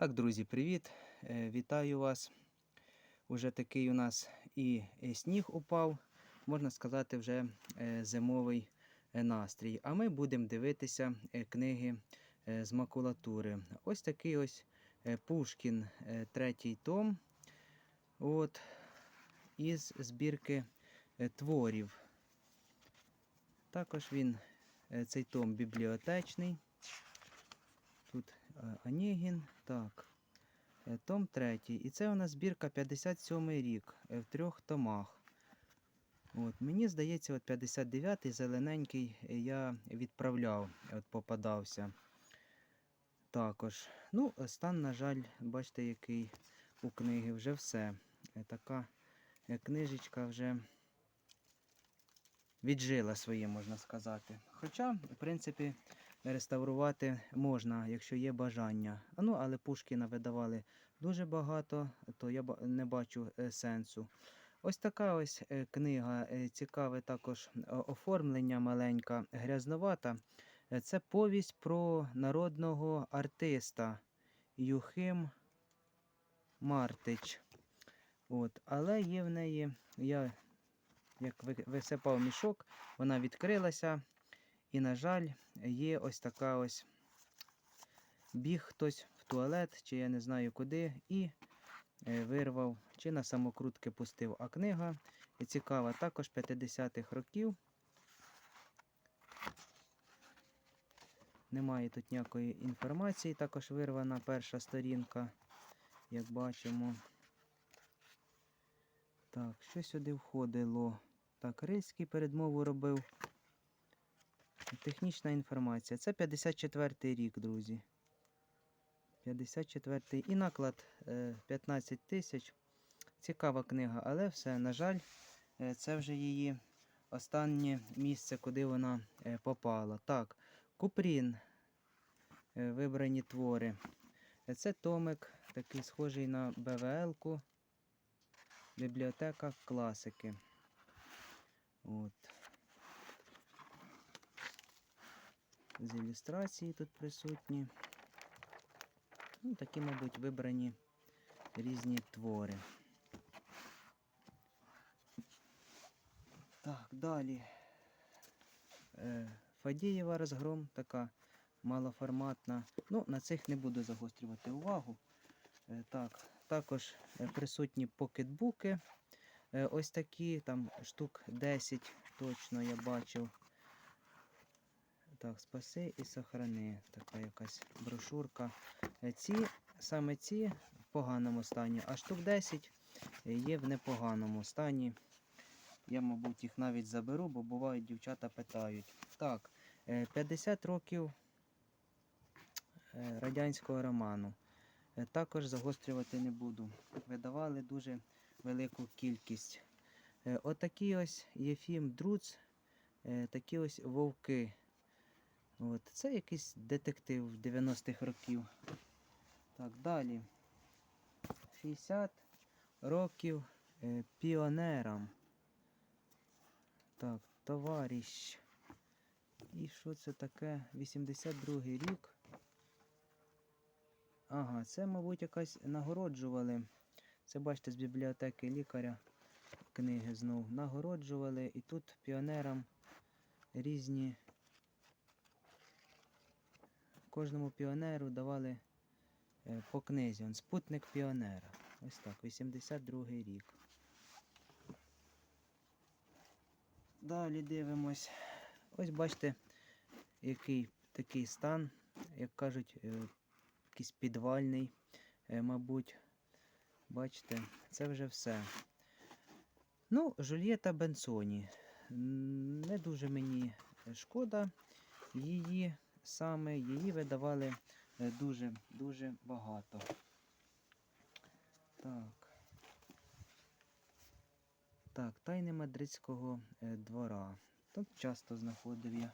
Так, друзі, привіт! Е, Вітаю вас. Уже такий у нас і е, сніг упав, можна сказати, вже е, зимовий настрій. А ми будемо дивитися книги з макулатури. Ось такий ось Пушкін, третій том. От, із збірки творів. Також він, цей том бібліотечний. Е, Онегін. Так. Е, Том третій. І це у нас збірка 57 рік е, в трьох томах. От, мені здається, от 59-й зелененький я відправляв, от попадався. Також. Ну, стан, на жаль, бачите, який у книги вже все. Така книжечка вже віджила своє, можна сказати. Хоча, в принципі, реставрувати можна, якщо є бажання. Ну, але Пушкіна видавали дуже багато, то я не бачу е, сенсу. Ось така ось е, книга, е, цікаве також оформлення маленька, грязновата. Це повість про народного артиста Юхим Мартич. От. Але є в неї, я як висипав мішок, вона відкрилася. І, на жаль, є ось така ось біг хтось в туалет, чи я не знаю куди, і е, вирвав, чи на самокрутки пустив. А книга цікава також 50-х років. Немає тут ніякої інформації, також вирвана перша сторінка, як бачимо. Так, що сюди входило? Так, Рильський передмову робив. Технічна інформація. Це 54-й рік, друзі. 54-й і наклад е, 15 тисяч. Цікава книга, але все, на жаль, е, це вже її останнє місце, куди вона е, попала. Так, Купрін. е, Вибрані твори. Е, Це томик, такий схожий на БВЛ-ку. Бібліотека класики. От. з ілюстрації тут присутні. Ну, такі, мабуть, вибрані різні твори. Так, далі. Е, Фадієва розгром така малоформатна. Ну, на цих не буду загострювати увагу. Е, так, також е, присутні покетбуки. Е, ось такі, там штук 10 точно я бачив. Так, спаси і сохрани. Така якась брошурка. Е, Ці, саме ці в поганому стані, а штук 10 є в непоганому стані. Я, мабуть, їх навіть заберу, бо бувають дівчата питають. Так, е, 50 років е, радянського роману. Також загострювати не буду. Видавали дуже велику кількість. Е, Отакий ось Єфім Друц, е, такі ось вовки. От, це якийсь детектив 90-х років. Так, далі. 60 років е, піонерам. Так, товариш. І що це таке? 82-й рік. Ага, це, мабуть, якась нагороджували. Це бачите з бібліотеки лікаря книги знов. Нагороджували. І тут піонерам різні кожному піонеру давали е, по книзі. Он спутник піонера. Ось так, 82-й рік. Далі дивимось. Ось бачите, який такий стан, як кажуть, е, якийсь підвальний, е, мабуть. Бачите, це вже все. Ну, Жульєта Бенсоні. Не дуже мені шкода її саме її видавали е, дуже дуже багато. Так. Так, тайни мадридського е, двора. Тут часто знаходив я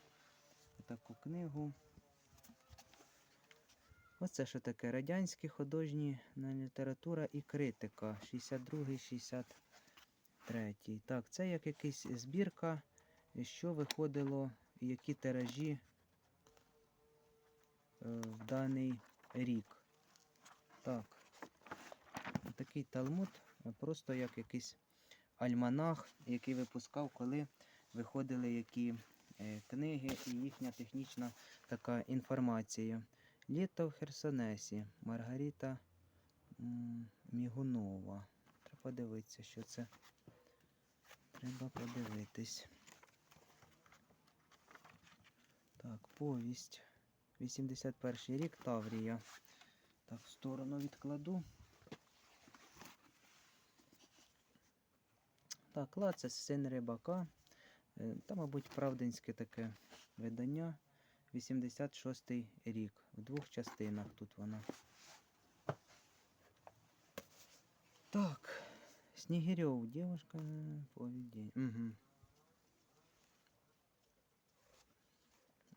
таку книгу. Оце що таке? Радянські художні література і критика. 62-63. Так, це як якась збірка, що виходило, які тиражі е, в даний рік. Так. Такий талмуд, е, просто як якийсь альманах, який випускав, коли виходили які е, книги і їхня технічна така інформація. Літо в Херсонесі. Маргарита Мігунова. Треба подивитися, що це. Треба подивитись. Так, повість. 81 рік Таврія. Так, в сторону відкладу. Так, Лацис, син рибака. Е, Та, мабуть, правдинське таке видання. 86 рік. В двох частинах тут вона. Так. Снегирев, девушка, поведение. Угу.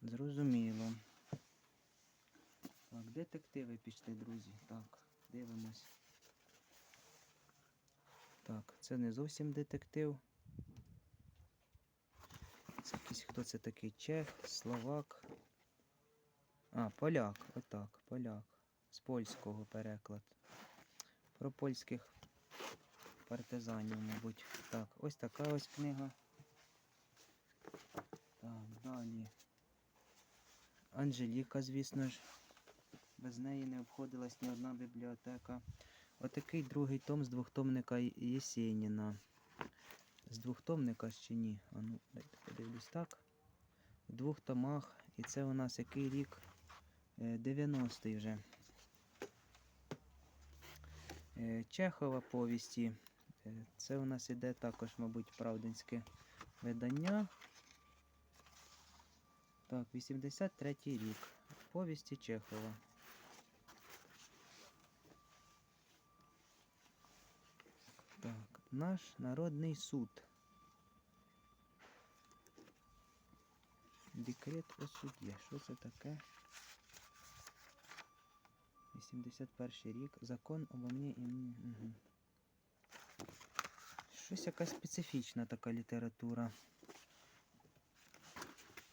Зрозуміло. Так, детективи пішли, друзі. Так, дивимось. Так, це не зовсім детектив. Це якийсь хто це такий? Чех, словак. А, поляк, отак, поляк. З польського переклад. Про польських партизанів, мабуть. Так, ось така ось книга. Так, далі. Анжеліка, звісно ж. Без неї не обходилась ні одна бібліотека. Отакий другий том з двохтомника Єсеніна. З двохтомника чи ні? А ну, дайте подивлюсь так. В двох томах. І це у нас який рік? Е, 90-й вже. Е, Чехова повісті. Е, Це у нас іде також, мабуть, правдинське видання. Так, 83-й рік. Повісті Чехова. Так, наш народний суд. Декрет о суді. Що це таке? 81 рік. Закон обо мені і мені. Угу. Щось якась специфічна така література.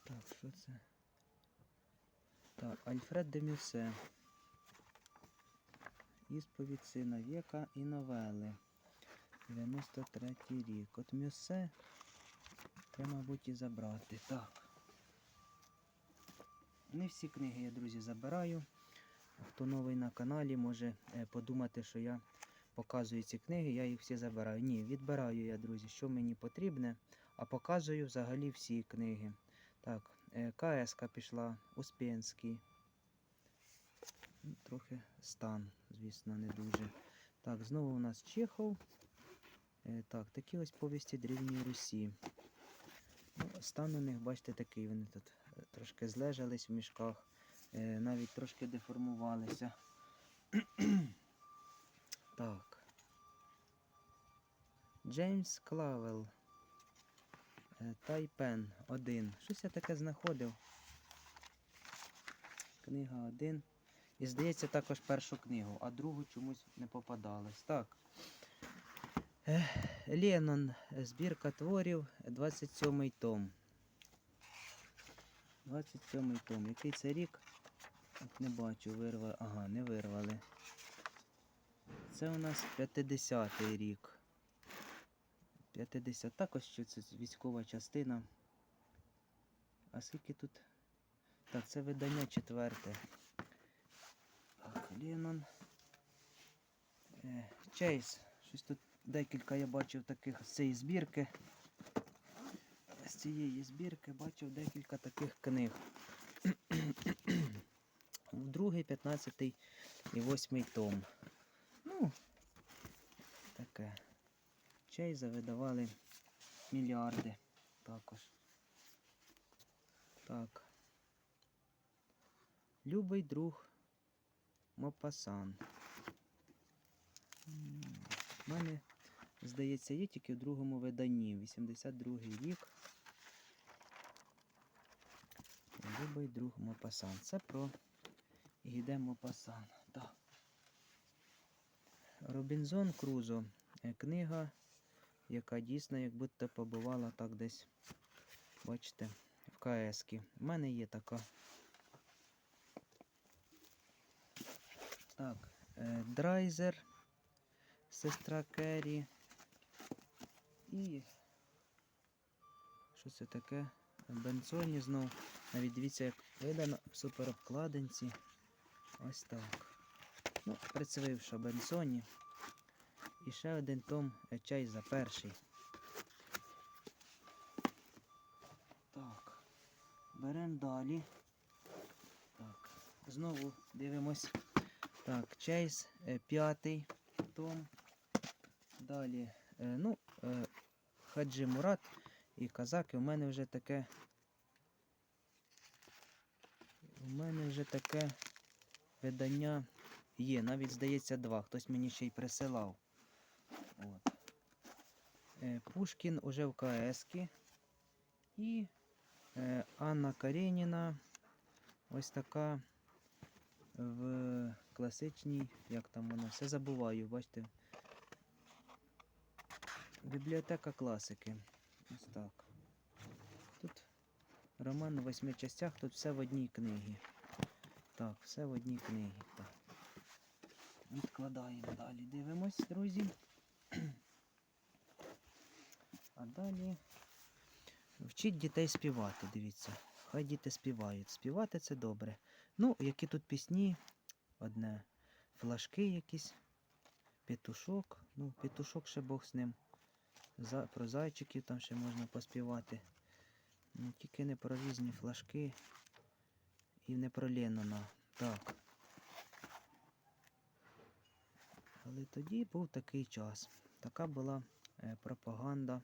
Так, що це? Так, Альфред де Мюсе. Ісповідь сина віка і новели. 93 рік. От Мюсе треба, мабуть, і забрати. Так. Не всі книги я, друзі, забираю. Хто новий на каналі, може е, подумати, що я показую ці книги, я їх всі забираю. Ні, відбираю я, друзі, що мені потрібне, а показую взагалі всі книги. Так, е, КСК пішла, Успенський. Ну, Трохи стан, звісно, не дуже. Так, знову у нас Чехов. Е, Так, такі ось повісті Древньої Русі. Ну, стан у них, бачите, такий. Вони тут трошки злежались в мішках, навіть трошки деформувалися. так. Джеймс Клавел. Е, Тайпен 1. Щось я таке знаходив. Книга 1. І здається, також першу книгу, а другу чомусь не попадалось. Так. Ех, Леннон. Збірка творів. 27 том. 27 том. Який це рік? От не бачу, вирвали. Ага, не вирвали. Це у нас 50-й рік. 50. Також що це військова частина. А скільки тут? Так, це видання четверте. Так, Леннон. Е, Чейз. Щось тут декілька я бачив таких з цієї збірки. З цієї збірки бачив декілька таких книг. Другий, 15 і 8 том. Ну, таке. Чейза видавали мільярди також. Так. Любий друг Мопасан. У мене, здається, є тільки в другому виданні. 82 рік. Любий друг Мопасан. Це про Гіде Мопасан. Так. Робінзон Крузо. Е, Книга, яка дійсно як будто побувала так десь, бачите, в КС-кі. У мене є така. Так, е, Драйзер, сестра Керрі. І що це таке? Бенсоні знов. Навіть дивіться, як видано в супер обкладинці. Ось так. Ну, прицевивши Бенсоні. І ще один том е, чай за перший. Так. Беремо далі. Так. Знову дивимось. Так, Чейз е, п'ятий том. Далі. Е, ну, е, Хаджи Мурат і казаки. У мене вже таке. У мене вже таке видання є. Навіть здається два. Хтось мені ще й присилав. От. Е, Пушкін уже в КС. І е, Анна Кареніна. Ось така в класичній, як там воно, все забуваю, бачите. Бібліотека класики. Ось так. Тут роман у восьми частях, тут все в одній книгі. Так, все в одній книгі. Так. Відкладаємо далі. Дивимось, друзі. А далі вчіть дітей співати, дивіться. Хай діти співають. Співати це добре. Ну, які тут пісні, одне. Флажки якісь, петушок. Ну, петушок ще Бог з ним. За, про зайчиків там ще можна поспівати. Ну, тільки не про різні флажки і не про Леннона. Так. Але тоді був такий час. Така була е, пропаганда.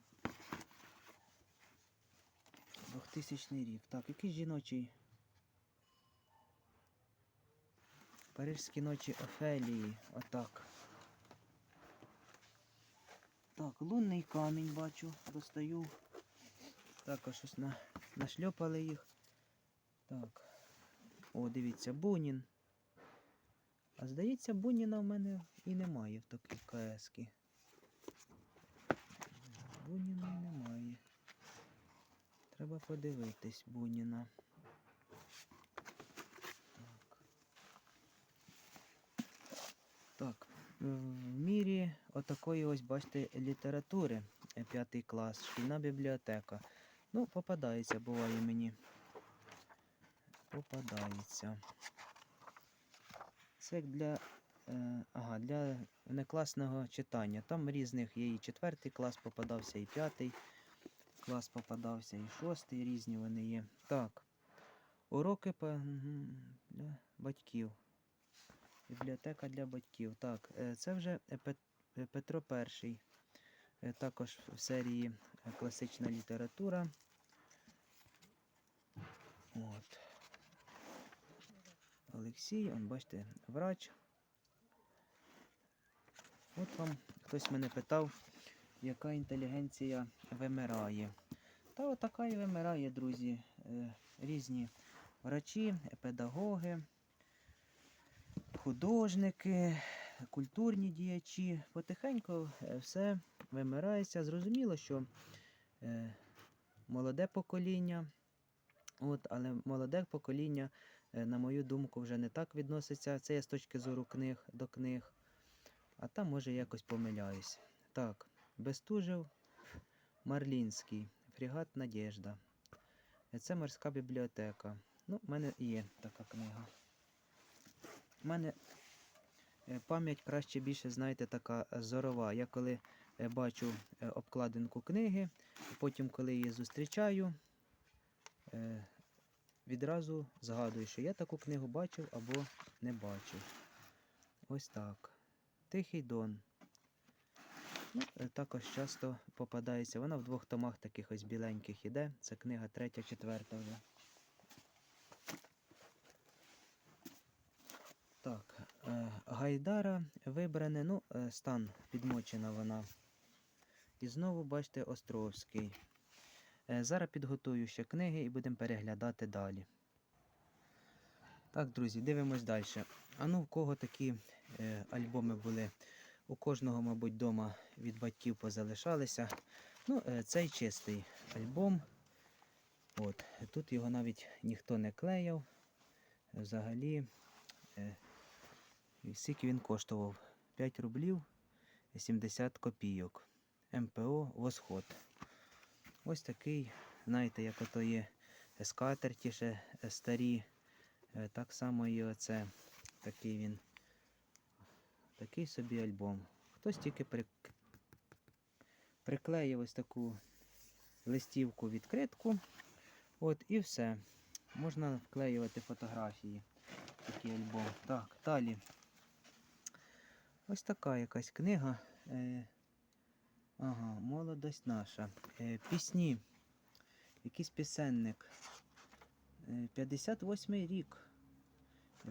2000 рік. Так, який жіночий? Парижські ночі Офелії. Отак. Так, лунний камінь бачу, достаю. Також ось на, нашльопали їх. Так. О, дивіться, Бунін. А здається, Буніна в мене і немає в такій КС-ки. Буніна і немає. Треба подивитись Буніна. Так. Так, в мірі отакої ось, бачите, літератури, е, п'ятий клас, шкільна бібліотека. Ну, попадається, буває мені. Попадається. Це як для, е, ага, для некласного читання. Там різних є і четвертий клас попадався, і п'ятий клас попадався, і шостий, різні вони є. Так. Уроки для батьків. Бібліотека для батьків. Так, е, це вже Пет- Петро І. Е, Також в серії класична література. От. Олексій, он, бачите, врач. От вам хтось мене питав, яка інтелігенція вимирає. Та отака і вимирає, друзі. Е, Різні врачі, педагоги, художники, культурні діячі. Потихеньку е, все вимирається. Зрозуміло, що е, молоде покоління, от, але молоде покоління, на мою думку, вже не так відноситься. Це я з точки зору книг до книг. А там, може, якось помиляюсь. Так, Бестужев, Марлінський, фрегат Надєжда. Е, Це морська бібліотека. Ну, в мене є така книга. У мене е, пам'ять краще більше, знаєте, така е, зорова. Я коли е, бачу е, обкладинку книги, потім, коли її зустрічаю, е, відразу згадую, що я таку книгу бачив або не бачив. Ось так. Тихий Дон. Ну, е, також часто попадається. Вона в двох томах таких ось біленьких іде. Це книга третя, четверта вже. Так, е, Гайдара вибране, ну, е, стан підмочена вона. І знову, бачите, Островський. Е, зараз підготую ще книги і будемо переглядати далі. Так, друзі, дивимось далі. А ну, в кого такі е, альбоми були? У кожного, мабуть, вдома від батьків позалишалися. Ну, е, цей чистий альбом. От, тут його навіть ніхто не клеяв. Взагалі, е, скільки він коштував? 5 рублів 70 копійок. МПО Восход. Ось такий, знаєте, як ото є скатерті ще е, старі. е, Так само і оце. Такий він. Такий собі альбом. Хтось тільки при... приклеїв ось таку листівку відкритку. От і все. Можна вклеювати фотографії. Такий альбом. Так, далі. Ось така якась книга. Ага, молодость наша. Е, пісні. Якийсь пісенник. Е, 58 рік.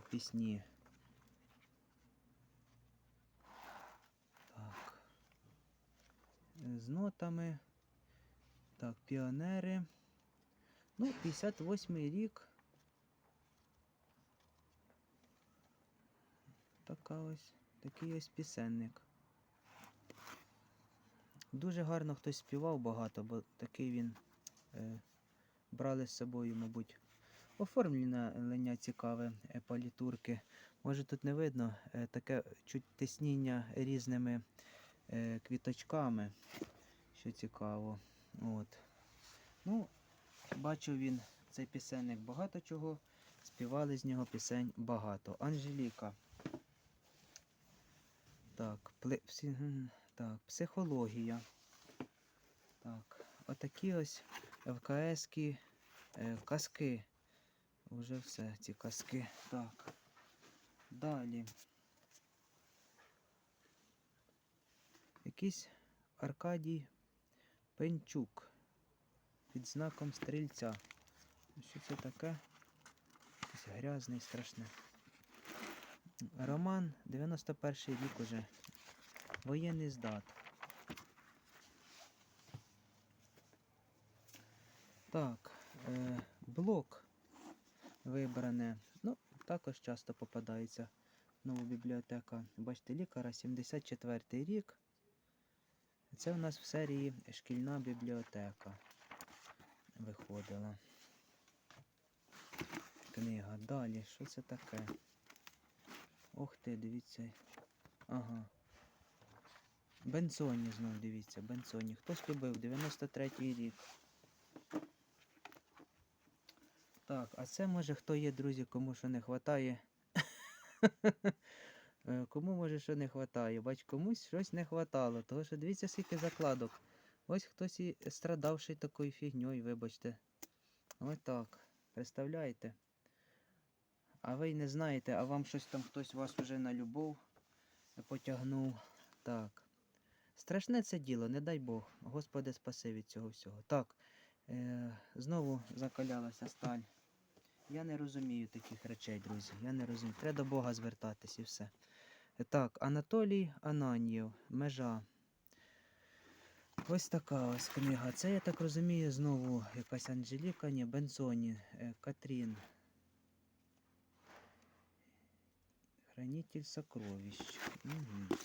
Пісні. Так. З нотами. Так, піонери. Ну, 58 рік. Така ось, такий ось пісенник. Дуже гарно хтось співав багато, бо такий він е, брали з собою, мабуть. Оформлення цікаве е, палітурки. Може тут не видно е, таке чуть тисніння різними е, квіточками, що цікаво. От. Ну, бачив він цей пісенник багато чого. Співали з нього пісень багато. Анжеліка. Так, пли... так, психологія. Так, отакі ось ФКС-кі е, казки. Уже все, ці казки. Так. Далі. Якийсь Аркадій Пенчук під знаком стрільця. Що це таке? Якийсь грязний, страшне. Роман 91 рік уже. Воєнний здат. Так, е, блок вибране. Ну, також часто попадається нова бібліотека. Бачите, лікара 74 рік. Це у нас в серії шкільна бібліотека виходила. Книга. Далі, що це таке? Ох ти, дивіться. Ага. Бензоні знов дивіться, Бензоні. Хтось любив, 93-й рік. Так, а це може хто є, друзі, кому що не вистачає. Кому може що не вистачає? Бач, комусь щось не вистачало. Того що дивіться, скільки закладок. Ось хтось і страдавший такою фігньою, вибачте. Ось так. Представляєте? А ви й не знаєте, а вам щось там хтось вас уже на любов потягнув. Так. Страшне це діло, не дай Бог. Господи, спаси від цього всього. Так. Е, знову закалялася сталь. Я не розумію таких речей, друзі. Я не розумію. Треба до Бога звертатись і все. Так, Анатолій Ананьєв, межа. Ось така ось книга. Це, я так розумію, знову якась Анжеліка, ні, Бензоні, е, Катрін. Хранитель сокровищ. Угу.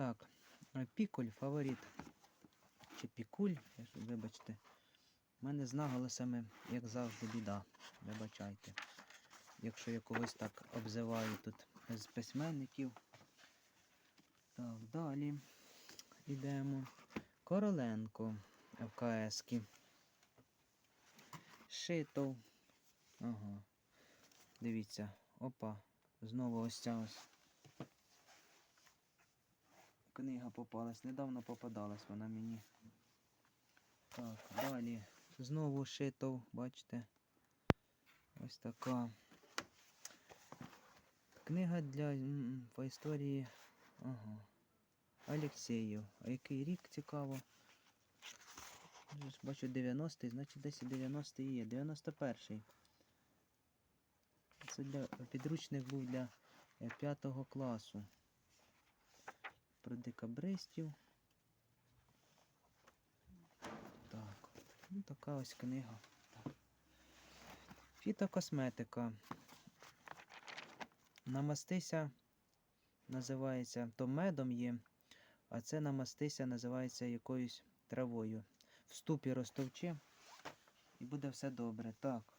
Так, Пікуль, фаворит. Чи пікуль, вибачте. У мене з наголосами, як завжди, біда. Вибачайте. Якщо я когось так обзиваю тут з письменників. Так, далі йдемо. Короленко ФКС-ки. Шитов. Ага. Дивіться. Опа. Знову ось ця ось. Книга попалась. Недавно попадалась вона мені. Так, далі. Знову шитов, бачите. Ось така. Книга для по історії. Ага. Алексеєв. А який рік цікаво? Бачу 90-й, значить десь 90-й є. 91-й. Це для підручник був для 5 класу. Про декабристів. Так. Ну, така ось книга. Фітокосметика. Намастися називається, то медом є, а це намастися називається якоюсь травою. В ступі розтовчи і буде все добре. Так.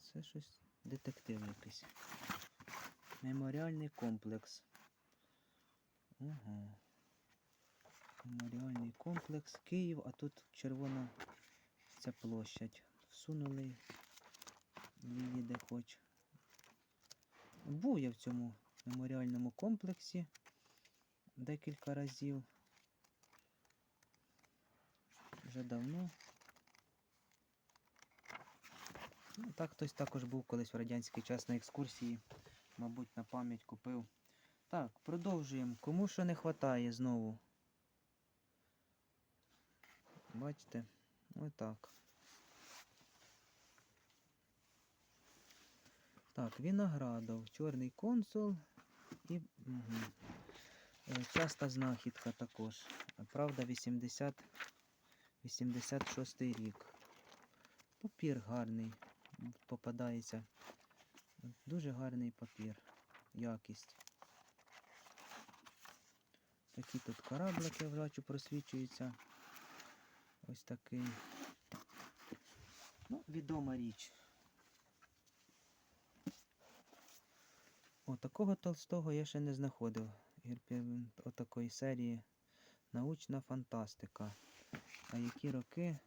Це щось детектив якийсь. Меморіальний комплекс. Ага. Меморіальний комплекс Київ, а тут червона ця площадь. Всунули її де хоч. Був я в цьому меморіальному комплексі декілька разів. Вже давно. Ну, так хтось також був колись в радянський час на екскурсії. Мабуть, на пам'ять купив. Так, продовжуємо. Кому що не вистачає знову. Бачите? Отак. Так, Виноградов, Чорний консул і. Угу. Часта знахідка також. Правда, 80, 86 рік. Папір гарний попадається. Дуже гарний папір. Якість. Такі тут кораблики, бачу, просвічуються. Ось такий. Ну, відома річ. О, такого толстого я ще не знаходив. Отакої серії. Научна фантастика. А які роки?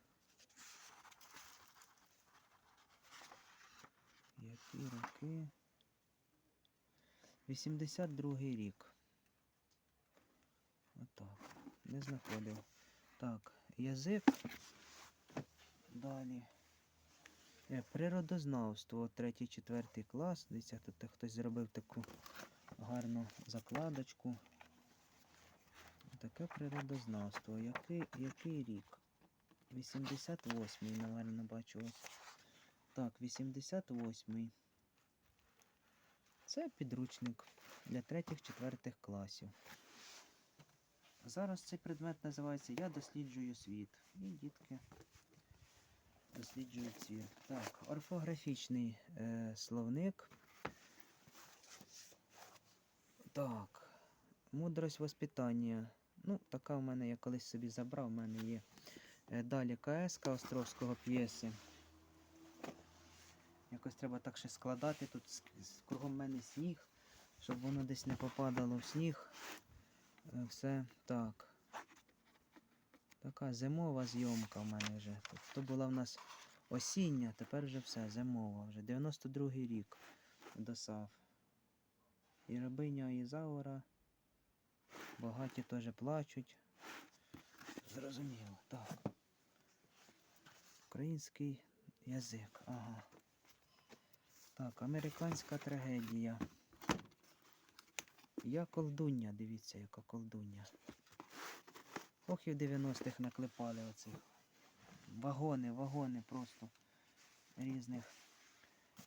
Які роки? 82 рік. Отак. Не знаходив. Так, язик. Далі. Е, Природознавство, 3-4 клас. Дивіться, тут хтось зробив таку гарну закладочку. Таке природознавство. Який, який рік? 88-й, напевно, бачу. Так, 88-й. Це підручник для 3-4 класів. Зараз цей предмет називається Я досліджую світ. І дітки досліджують світ. Так, орфографічний е, словник. Так, мудрость воспитання. Ну, така в мене я колись собі забрав, в мене є. Е, Далі КСК Островського п'єси. Якось треба так ще складати. Тут кругом мене сніг, щоб воно десь не попадало в сніг. Е, Все так. Така зимова зйомка в мене вже. Тут то була в нас осіння, тепер вже все, зимова. Вже 92-й рік досав. І рабиня Ізаура. Багаті теж плачуть. Зрозуміло, так. Український язик, ага. Так, американська трагедія. Я колдуння, дивіться, яка колдуння. Ох, і в 90-х наклепали оцих. Вагони, вагони просто різних.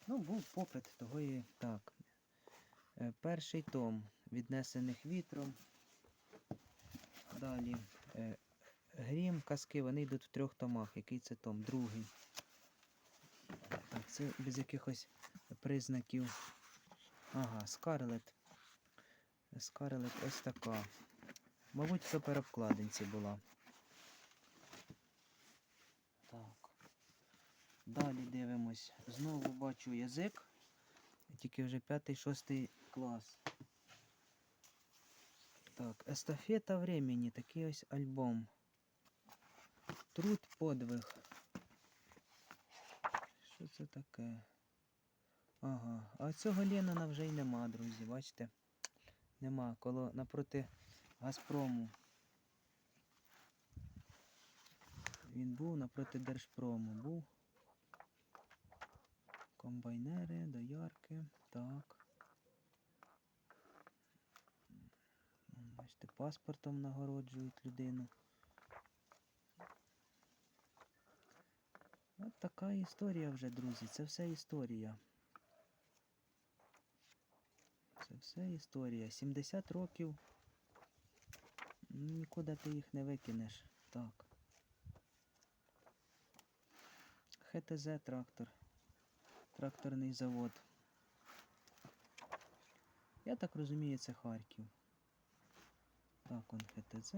Ну, був попит, того і так. Е, Перший том віднесених вітром. Далі е, Грім, казки, вони йдуть в трьох томах. Який це том? Другий. Це без якихось признаків. Ага, Скарлет. Скарлет ось така. Мабуть, в суперобкладинці була. Так. Далі дивимось. Знову бачу язик. Тільки вже п'ятий-шостий клас. Так, естафета времени, такий ось альбом. Труд подвиг. Що це таке? Ага, а цього Ленина вже й нема, друзі, бачите? Нема, коло напроти Газпрому. Він був напроти Держпрому. Був. Комбайнери, доярки. Так. Бачите, паспортом нагороджують людину. От така історія вже, друзі. Це все історія. Це все історія. 70 років. Нікуди ти їх не викинеш. Так. ХТЗ трактор. Тракторний завод. Я так розумію, це Харків. Так, он ХТЗ.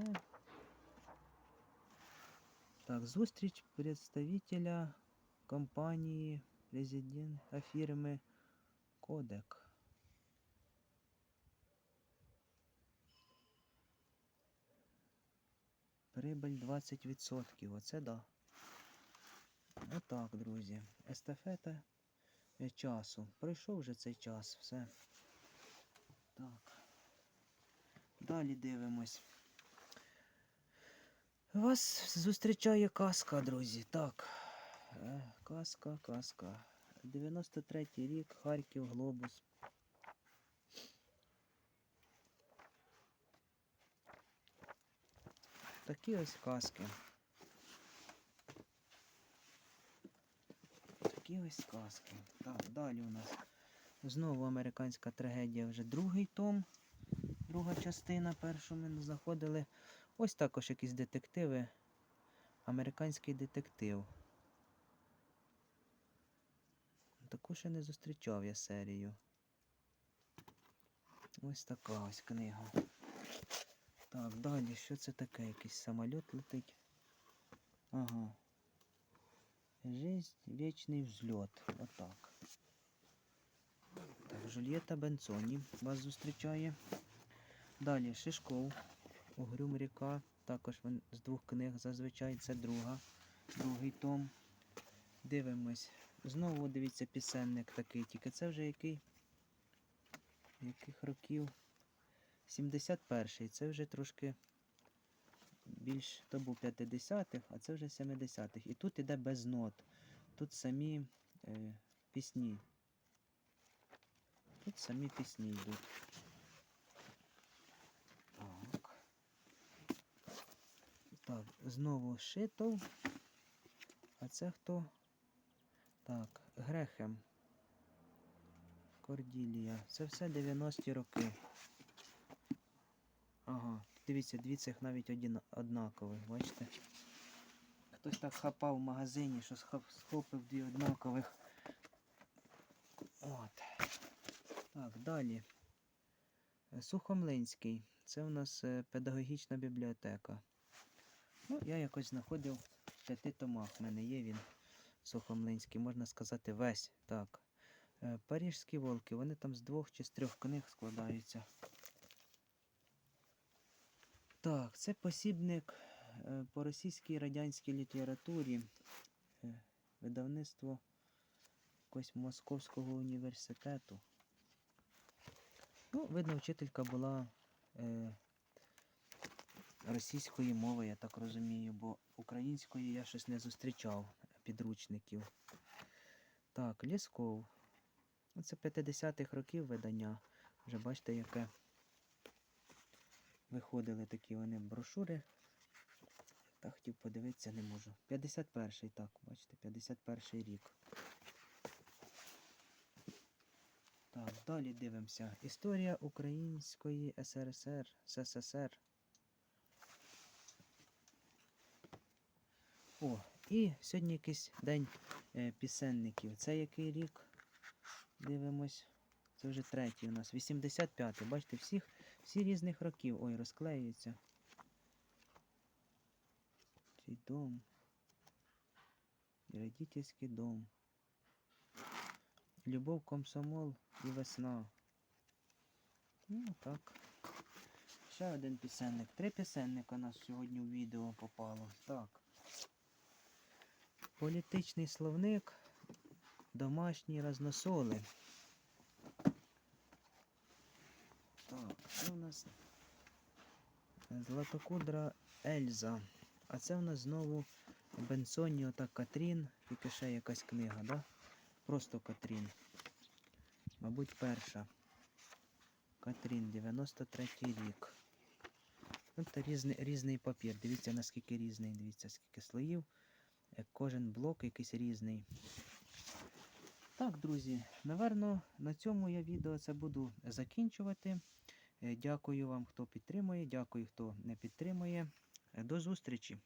Так, зустріч представителя компанії резидента фірми Кодек. Прибыль 20%. Оце да. Отак, друзі. Естафета е, часу. Пройшов вже цей час, все. Так. Далі дивимось. Вас зустрічає казка, друзі. Так. Е, Казка, казка. 93-й рік, Харків, Глобус. Такі ось казки. Такі ось сказки. Так, далі у нас знову американська трагедія, вже другий том, друга частина. Першу ми знаходили. Ось також якісь детективи. Американський детектив. Таку ще не зустрічав я серію. Ось така ось книга. Так, далі, що це таке? Якийсь самоліт летить. Ага. Жизнь, вечний взльот. Отак. Так, Жульєта Бенцоні вас зустрічає. Далі Шишков. Угрюм ріка. Також з двох книг зазвичай. Це друга. Другий том. Дивимось. Знову дивіться пісенник такий, тільки це вже який? Яких років? 71-й. Це вже трошки більш то був 50-х, а це вже 70-х. І тут іде без нот. Тут самі е, пісні. Тут самі пісні йдуть. Так. Так, знову Шитов. А це хто? Так, Грехем. Корділія. Це все 90-ті роки. Ага, дивіться, дві цих навіть один, однакових, бачите? Хтось так хапав в магазині, що схопив дві однакових. От. Так, далі. Сухомлинський. Це у нас е, педагогічна бібліотека. Ну, я якось знаходив в п'яти томах. У мене є він Сухомлинський, можна сказати, весь. Так. Е, Парижські волки, вони там з двох чи з трьох книг складаються. Так, це посібник е, по російській радянській літературі. е, Видавництво якогось Московського університету. Ну, видно, вчителька була російської мови, я так розумію, бо української я щось не зустрічав підручників. Так, Лісков. Це 50-х років видання. Вже бачите, яке виходили такі вони брошури. Та хотів подивитися, не можу. 51-й, так, бачите, 51-й рік. Так, далі дивимося. Історія Української СРСР, СССР. О, і сьогодні якийсь день е, пісенників. Це який рік? Дивимось. Це вже третій у нас. 85-й. Бачите, всіх, всі різних років. Ой, розклеюється. Цей дом. Родительський дом. Любов, комсомол і весна. Ну, так. Ще один пісенник. Три пісенника у нас сьогодні в відео попало. Так. Політичний словник. Домашні разносоли. Так, це у нас Златокудра Ельза. А це у нас знову Бенсоніо та Катрін. Тільки ще якась книга, да? Просто Катрін. Мабуть, перша. Катрін, 93 рік. Тут різний, різний папір. Дивіться, наскільки різний. Дивіться, скільки слоїв. Е, Кожен блок якийсь різний. Так, друзі, наверно, на цьому я відео це буду закінчувати. Е, Дякую вам, хто підтримує, дякую, хто не підтримує. Е, До зустрічі!